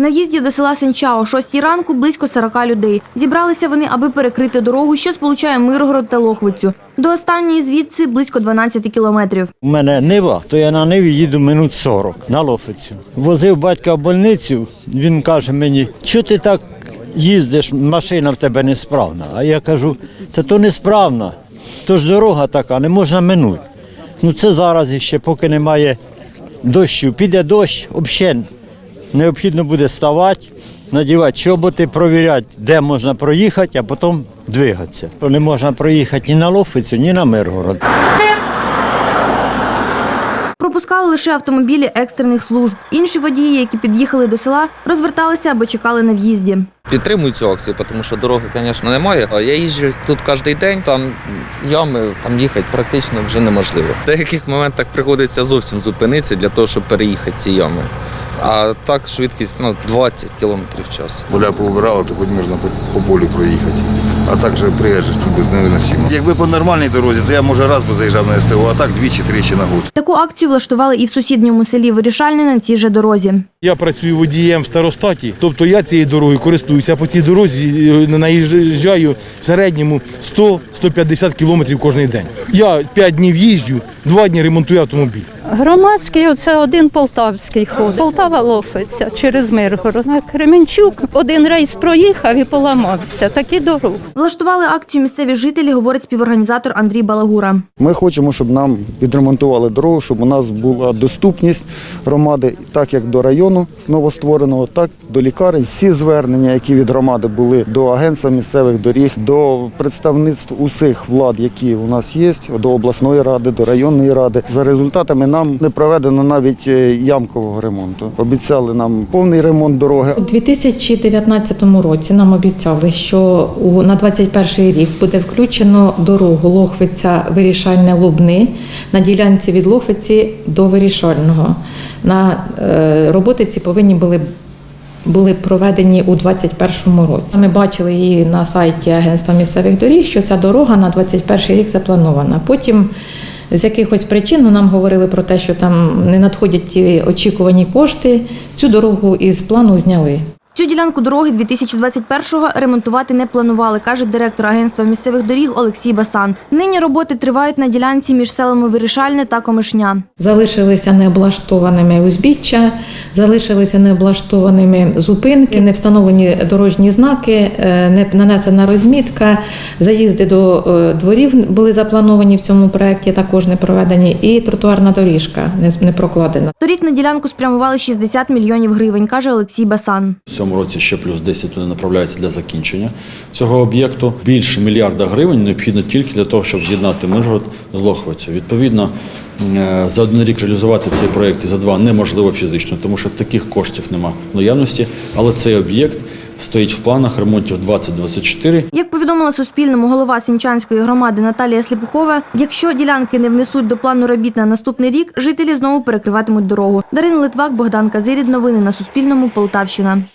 На в'їзді до села Сенча о 6 ранку близько 40 людей. Зібралися вони, аби перекрити дорогу, що сполучає Миргород та Лохвицю. До останньої звідси близько 12 кілометрів. У мене нива, то я на ниві їду минут 40 на Лофицю. Возив батька в больницю, він каже мені, що ти так їздиш, машина в тебе несправна. А я кажу, та то несправна, то ж дорога така, не можна минути. Ну це зараз іще, поки немає дощу. Піде дощ, взагалі необхідно буде ставати, надівати чоботи, провіряти, де можна проїхати, а потім двигатися. Не можна проїхати ні на Лофицю, ні на Миргород. Пропускали лише автомобілі екстрених служб. Інші водії, які під'їхали до села, розверталися або чекали на в'їзді. Підтримую цю акцію, тому що дороги, звісно, немає. А Я їжджу тут кожен день, там ями, там їхати практично вже неможливо. В деяких моментах приходиться зовсім зупинитися для того, щоб переїхати ці ями. А так швидкість ну, 20 км в час. Поля поубирали, то хоч можна по, по полю проїхати. А так же приїжджаєш тут без невиносимо. Якби по нормальній дорозі, то я може раз би заїжджав на СТО, а так двічі-тричі на год. Таку акцію влаштували і в сусідньому селі Вирішальне на цій же дорозі. Я працюю водієм в старостаті, тобто я цією дорогою користуюся. По цій дорозі е, наїжджаю в середньому 100-150 кілометрів кожен день. Я 5 днів їжджу, 2 дні ремонтую автомобіль. Громадський оце один полтавський ходить. Полтава лофиться через Миргород. Кременчук один рейс проїхав і поламався. Такі дороги. Влаштували акцію місцеві жителі, говорить співорганізатор Андрій Балагура. Ми хочемо, щоб нам відремонтували дорогу, щоб у нас була доступність громади, так як до району новоствореного, так до лікарень. Всі звернення, які від громади були до агентства місцевих доріг, до представництв усіх влад, які у нас є, до обласної ради, до районної ради. За результатами нам не проведено навіть е, ямкового ремонту. Обіцяли нам повний ремонт дороги. У 2019 році нам обіцяли, що на 2021 рік буде включено дорогу Лохвиця Вирішальне Лубни на ділянці від Лохвиці до Вирішального. На е, роботи ці повинні були. Були проведені у 2021 році. Ми бачили її на сайті Агентства місцевих доріг, що ця дорога на 2021 рік запланована. Потім з якихось причин ну, нам говорили про те, що там не надходять очікувані кошти. Цю дорогу із плану зняли. Цю ділянку дороги 2021-го ремонтувати не планували, каже директор агентства місцевих доріг Олексій Басан. Нині роботи тривають на ділянці між селами Вирішальне та Комишня. Залишилися необлаштованими узбіччя, залишилися необлаштованими зупинки, не встановлені дорожні знаки, е, не нанесена розмітка. Заїзди до е, дворів були заплановані в цьому проєкті, також не проведені, і тротуарна доріжка не, не прокладена. Торік на ділянку спрямували 60 мільйонів гривень, каже Олексій Басан. Цьому році ще плюс 10 туди направляється для закінчення цього об'єкту. Більше мільярда гривень необхідно тільки для того, щоб з'єднати Миргород з Лохвицею. Відповідно, е, за один рік реалізувати цей проєкт і за два неможливо фізично, тому що таких коштів нема в наявності. Але цей об'єкт стоїть в планах ремонтів 2024 Як повідомила Суспільному голова Сінчанської громади Наталія Сліпухова, якщо ділянки не внесуть до плану робіт на наступний рік, жителі знову перекриватимуть дорогу. Дарина Литвак, Богдан Казирід. Новини на Суспільному. Полтавщина.